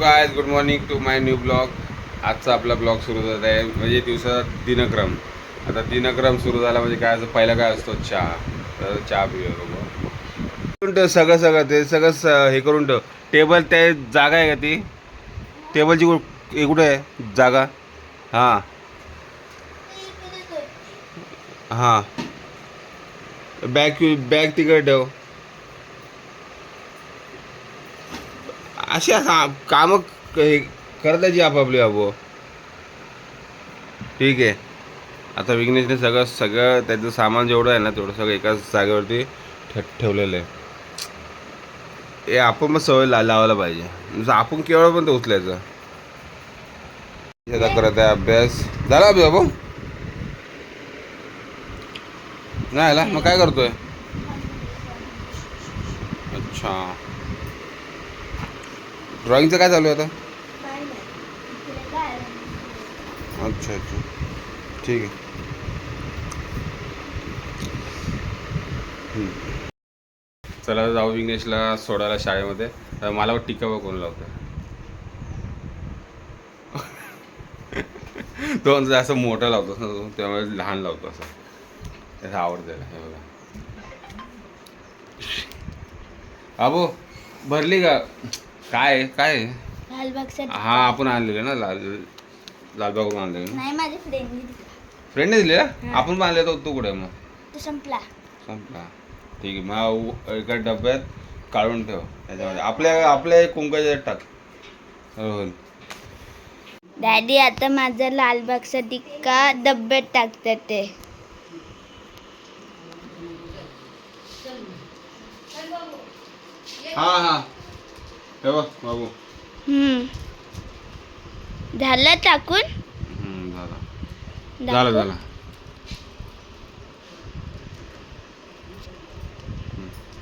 Guys good morning to my new blog आजचा आपला blog सुरू झाला आहे म्हणजे दिवसाचा दिनक्रम. आता दिनक्रम सुरू झाला म्हणजे काय असं पहिला काय असतो? चहा. तर चहा पिऊया करून ठेव सगळं सगळं ते सगळं स- हे करून ठेव. टेबल ते जागा आहे का ती? टेबलची कुठे कुठे आहे? जागा? हां. हां. बॅग बॅग तिकडे ठेव. अशी काम कामं हे करत जी आपापली बाबू. ठीक आहे. आता विघ्नेशने सगळं सगळं त्याचं सामान जेवढं आहे ना तेवढं सगळं एकाच जागेवरती ठे ठेवलेलं आहे. हे आपण मग सवय ला लावायला पाहिजे. जसं आपण केवळ पण ते उचलायचं. आता करत आहे अभ्यास. झाला अभ्यास बाबू? नाही आला? मग काय करतोय? अच्छा. ड्रॉइंगचं काय चालू आहे आता? अच्छा अच्छा. ठीक आहे. चला जाऊ विघ्नेशला सोडायला शाळेमध्ये. तर मला वाटतं टिका कोण लावतं तो म्हणजे असं मोठा लावतोस ना तो त्यामुळे लहान लावतो असं त्याचं आवडतं त्याला हे बघा. अबो भरली का? काय? काय? आहे? लालबागचा हा आपण आणलेलं ना लाल लालबागून आणलेलं. नाही माझ्या फ्रेंडने फ्रेंडने दिले. आपण पण आणले तर तू कुठे मग? तो संपला. संपला. ठीक आहे मग एका डब्यात काढून ठेव. त्याच्यामध्ये. आपल्या आपल्या कुंकाच्या टाक. रोहन डॅडी आता माझा लालबागचा टिक्का डब्यात टाकतात ते. हा हा. बघ बाबू. हम्म. झालं टाकून? हम्म, झालं. दाखव. झालं झालं.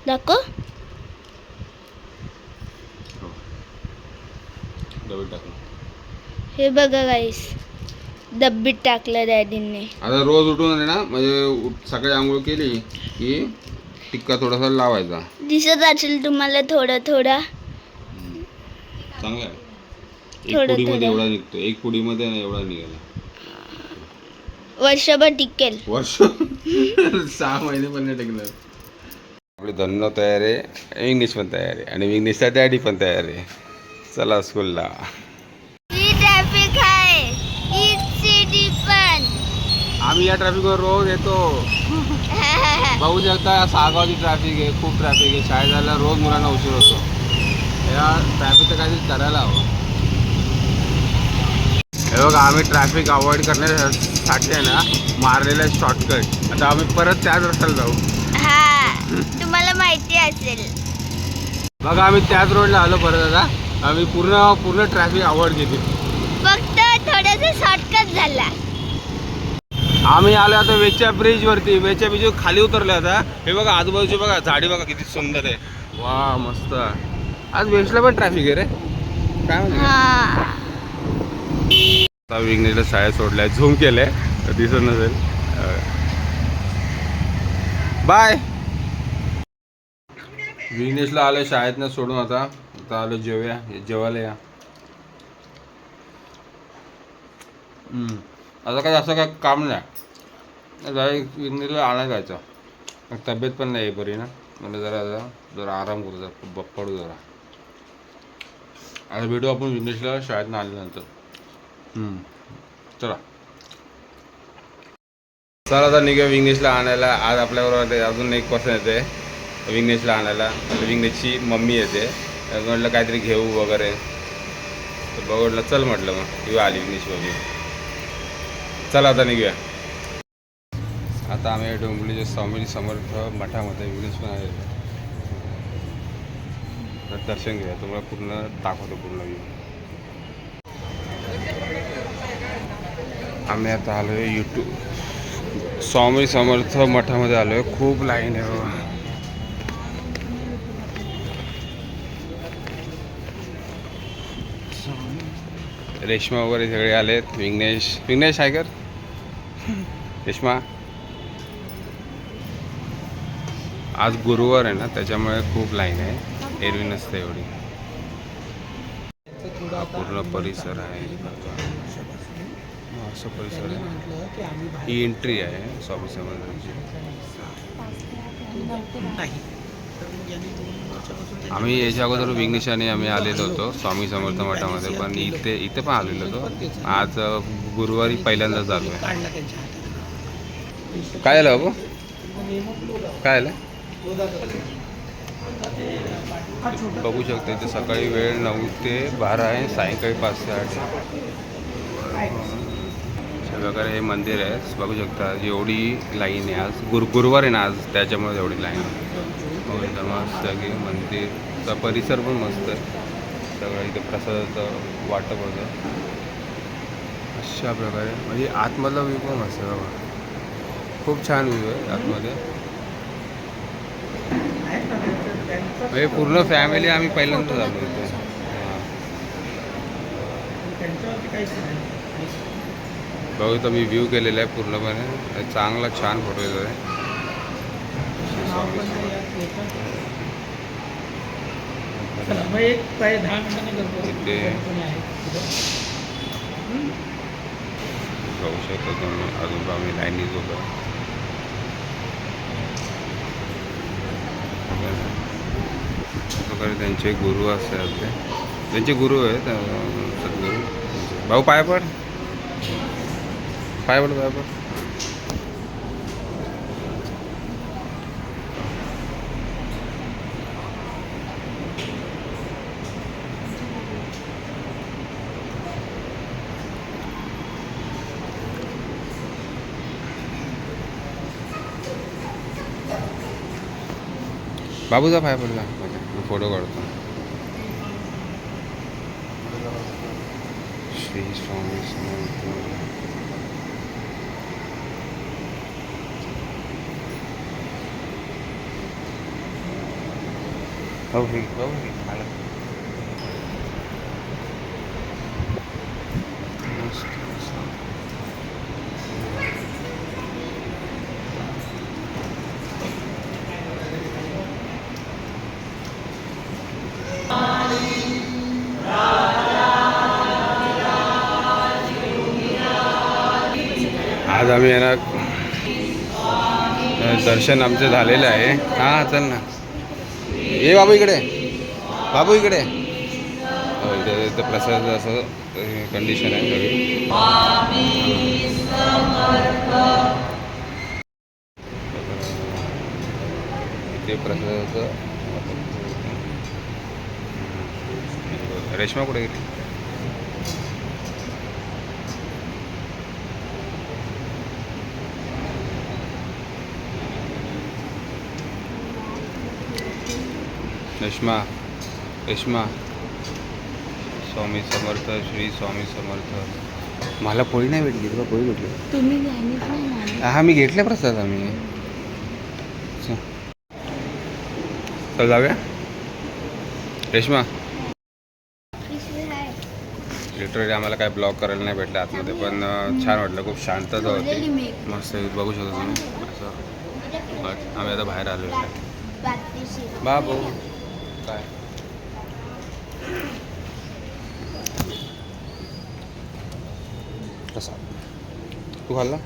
दाखव. हो. हे बघा गाईस डब्बीत टाकलं डॅडीने. आता रोज उठून आले ना म्हणजे उठ- सकाळी आंघोळ केली की टिक्का थोडासा लावायचा. दिसत असेल तुम्हाला थोडं थोडं. चांगला आहे. एक पुडीमध्ये. एवढा निघतो एक पुडीमध्ये एवढा निघाला. वर्षभर टिकेल. वर्ष सहा महिने पण नाही टिकणार. आपली धन्नो तयार आहे इंग्लिश पण तयार आहे आणि इंग्लिशचा डॅडी पण तयार आहे. चला स्कूलला ही ट्रॅफिक आहे. सिटी पण. आम्ही या ट्रॅफिकवर रोज येतो. बघू शकता सागावची ट्रॅफिक आहे खूप ट्रॅफिक आहे. शाळेत जायला रोज मुलांना उशीर होतो. या ट्रॅफिकचं काहीतरी करायला हवं. हे बघा आम्ही ट्रॅफिक अवॉइड करण्यासाठी आहे ना मारलेला शॉर्टकट आता आम्ही परत त्याच रस्त्याला जाऊ. हा तुम्हाला माहिती असेल. बघा आम्ही त्याच रोडला आलो परत आता. आम्ही पूर्ण पूर्ण ट्रॅफिक अवॉइड केली. फक्त थोडासा शॉर्टकट झाला. आम्ही आलो आता वेच्या ब्रिज वरती. वेच्या ब्रिज खाली उतरलो आता. हे बघा आजूबाजूची बघा झाडी बघा किती सुंदर आहे. वा मस्त. आज वेस्टला पण ट्रॅफिक आहे रे. काय म्हणते? हा. आता विघ्नेशला शाळेत सोडलाय झूम केलंय तर दिसत नसेल. बाय. विघ्नेशला आलं शाळेतनं सोडून आता. आता आलो जेवूया. जेवायला या. आता काय असं काय काम नाही. विघ्नेशला आणायला जायचं. तब्येत पण नाही आहे बरी ना मला जरा जरा जरा आराम करू जरा. पडू जरा. आता भेटू आपण विघ्नेशला शाळेतनं आल्यानंतर. चला. चला आता निघूया विघ्नेशला आणायला. आज आपल्याबरोबर अजून एक पर्सन येते. विघ्नेशला आणायला. म्हणजे विघ्नेशची मम्मी येते. म्हटलं काहीतरी घेऊ वगैरे. तर बघडलं चल म्हटलं मग. किंवा आली विघ्नेश मम्मी. चला आता निघूया. आता आम्ही डोंबिवलीच्या स्वामी समर्थ मठामध्ये विघ्नेश पण आले दर्शन घ्या तुम्हाला पूर्ण दाखवतो पूर्ण व्ह्यू आम्ही आता आलो आहे यूट्यूब स्वामी समर्थ मठामध्ये आलो आहे खूप लाईन आहे बाबा रेश्मा वगैरे सगळे आलेत. विघ्नेश. विघ्नेश आहे कर. रेश्मा. आज गुरुवार आहे ना त्याच्यामुळे खूप लाईन आहे. एरवी नसते एवढी. हा पूर्ण परिसर आहे. हा, असं परिसर आहे. ही एंट्री आहे स्वामी समर्थांची. आम्ही याच्या अगोदर विघ्नेशाने आम्ही आलेलो होतो स्वामी समर्थ मठामध्ये पण इथे इथे पण आलेलो होतो. आज गुरुवारी पहिल्यांदाच आलो आहे. काय आलं बाबू? काय आलं? बघू शकता इथे सकाळी वेळ नऊ ते बारा आहे सायंकाळी पाच ते आठ. अशा प्रकारे हे मंदिर आहे. बघू शकता एवढी लाईन आहे आज. गुर गुरुवार आहे ना आज त्याच्यामुळे एवढी लाईन आहे. हो, बघू शकता मस्त की मंदिरचा परिसर पण मस्त आहे. सगळं इथे प्रसादाचं वाटप होतं. अशा प्रकारे म्हणजे आतमधला व्ह्यू पण मस्त आहे बघा. खूप छान व्ह्यू आहे आतमध्ये. म्हणजे पूर्ण फॅमिली आम्ही पहिल्यांदा आलो इथे. हां. त्यांच्यावरती बघू तर मी व्ह्यू केलेला आहे पूर्णपणे. चांगला छान फोटो येतो आहे बघू शकतो तुम्ही. अजून आम्ही लाईनीत होतो. प्रकारे त्यांचे गुरु असतात ते. त्यांचे गुरु आहेत सद्गुरू. भाऊ पाय पड. पाय पड पाय पड. बाबूचा पाय पडला. फोटो काढतो. श्री स्वामी समर्थ. हो ठीक हो ठीक आज आम्ही येणार दर्शन आमचं झालेलं आहे. हां चल ना. ये बाबू इकडे. बाबू इकडे. हो, प्रसाद असं कंडिशन आहे ते इथे प्रसादाचं रेश्मा कुठे गेली? रेश्मा रेश्मा स्वामी समर्थ श्री स्वामी समर्थ मला पोळी नाही भेटली तुला पोळी भेटली? तुम्ही घ्यायनीच नाही ना हा मी घेतले प्रसाद आम्ही. चल. जाऊया. रेश्मा लिटरली आम्हाला काय ब्लॉक करायला नाही भेटलं आतमध्ये पण अं, छान वाटलं. खूप शांतता होती. मस्त बघू शकता तुम्ही. असं. बट आम्ही आता बाहेर आलो बाबू. काय? कसा? तू खाल्ला?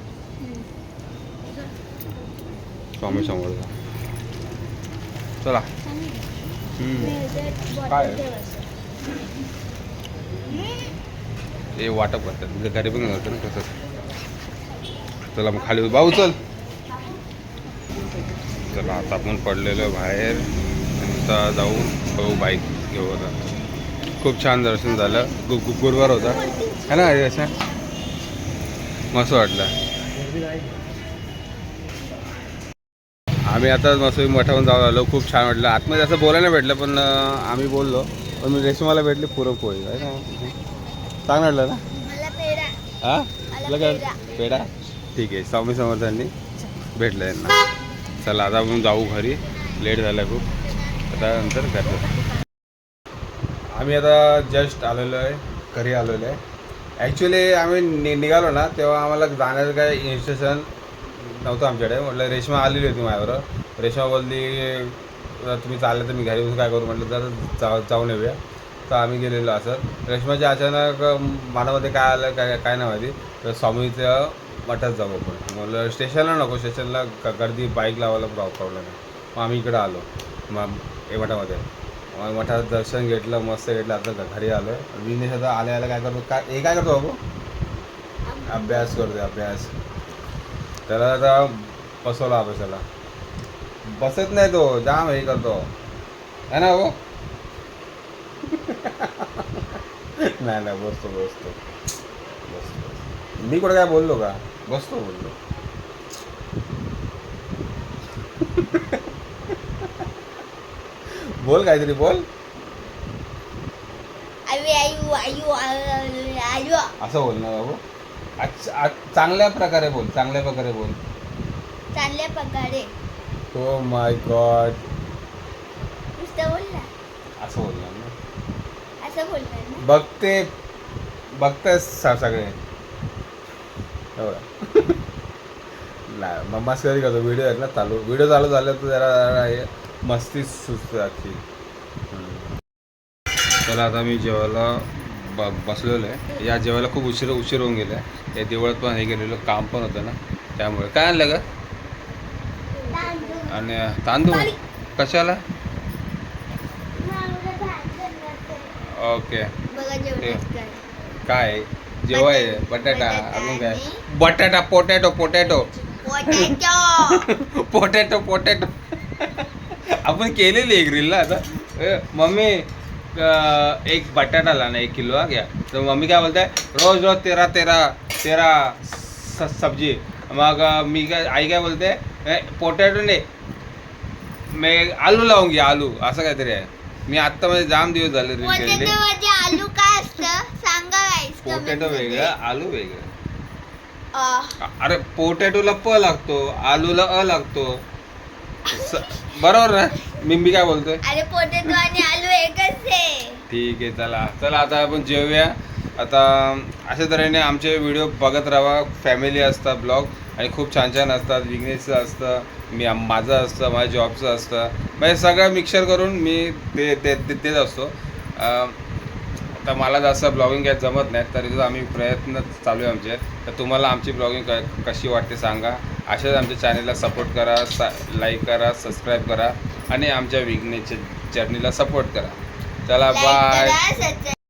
स्वामी समोरचा. चला. काय? ते वाटप करतात. म्हणजे घरी पण करतात ना कसं चला मग खाली भाऊ चल. चला आता आपण पडलेलो बाहेर. आता जाऊ भाऊ बाईक घेऊ आता. खूप छान दर्शन झालं. गु गु- गुरुवार होता. है ना असं मस्त वाटलं. आम्ही आता मस्त मठावरून जाऊन आलो. खूप छान वाटलं. आतमध्ये असं बोलायला भेटलं पण आम्ही बोललो. पण मी रेशमाला भेटली पुरणपोळी आहे ना? चांगलं वाटलं ना? हा? पेढा. पेढा? ठीक आहे. स्वामी समर्थांनी भेटलं यांना. चला आता आपण जाऊ घरी. लेट झाला खूप. त्यानंतर करतो आम्ही आता जस्ट आलेलो आहे घरी आलेलो आहे. ॲक्च्युली आम्ही नि निघालो ना तेव्हा आम्हाला जाण्याचं काय इन्स्टेशन नव्हतं आमच्याकडे. म्हटलं रेश्मा आलेली होती माझ्याबरोबर. रेश्मा बोलली तुम्ही चालले तर मी घरी बसून काय करू? म्हटलं जर जाऊ जाऊन येऊया. तर आम्ही गेलेलो असं. रेश्माच्या अचानक मनामध्ये काय आलं काय काय नाही माहिती. तर स्वामीचं मठात जाऊ आपण. म्हटलं स्टेशनला नको स्टेशनला गर्दी बाईक लावायला प्रॉ प्रॉब्लेम आहे. मग आम्ही इकडं आलो. मग ए मठामध्ये मग मठात दर्शन घेतलं मस्त घेतलं. आता घरी आलो विनेश आता आल्या आल्या काय करतो? काय हे काय करतो बाबू? अभ्यास करतो अभ्यास. त्याला आता बसवला अभ्यासाला. बसत नाही तो जाम हे करतो. है ना हो नाही नाही बसतो बसतो. बसतो मी कुठं काय बोललो का? बसतो बोललो बोल काहीतरी बोल. आयु आयु आयु आयु आयु असं बोल ना बाबू. अच्छा आ- चांगल्या प्रकारे बोल चांगल्या प्रकारे बोल. चांगल्या प्रकारे. हो माय गॉड नुसतं असं बोलणार ना. असं बोलणार ना. बघते बघतेस स- सगळे. एवढं. नाही मग करतो. व्हिडिओ आहेत ना चालू. व्हिडिओ चालू झालं तर जरा जरा हे मस्ती अख्खी हम्म. चला आता मी जेवायला ब बसलेलो आहे. या जेवायला खूप उशीर उशीर होऊन गेला आहे या देवळात पण हे गेलेलं काम पण होतं ना. त्यामुळे. काय आणलं का आणि तांदूळ? कशाला? ओके. काय. जेवाय बटाटा अजून काय? बटाटा potato potato. Potato. Potato potato. आपण केलेली एक रील ना आता. ए, मम्मी अं, एक बटाटा ला ना एक किलो हा घ्या. तर मम्मी काय बोलताय रोज रोज तेरा तेरा तेरा स- सब्जी. मग अं, मी काय आई काय बोलते पोटॅटो ने मी आलू लावून घ्या आलू असं काहीतरी आहे. मी आत्ता म्हणजे जाम दिवस झाले रील केलेली. पोटॅटो मध्ये आलू काय असतं? सांगा पोटॅटो. वेगळं आलू वेगळं. अरे पोटॅटोला प लागतो आलूला अ लागतो. बरोबर ना? मी मी काय बोलतोय? अरे पोटॅटो आणि आलू एकच आहे. ठीक आहे चला. चला आता आपण जेवूया आता अशा तऱ्हेने आमचे व्हिडिओ बघत राहा. फॅमिली असतात ब्लॉग आणि खूप छान छान असतात. विघ्नेशचं असतं मी माझं असतं माझ्या जॉबचं असतं. म्हणजे सगळं मिक्सर करून मी ते तेच असतो. आता मला जास्त ब्लॉगिंग काय जमत नाही तरी आम्ही प्रयत्न चालू आहे आमचे. तर तुम्हाला आमची ब्लॉगिंग कशी वाटते सांगा. अशाच आमच्या चॅनलला सपोर्ट करा सा लाईक करा सबस्क्राईब करा आणि आमच्या विघ्नेच्या जर्नीला सपोर्ट करा. चला बाय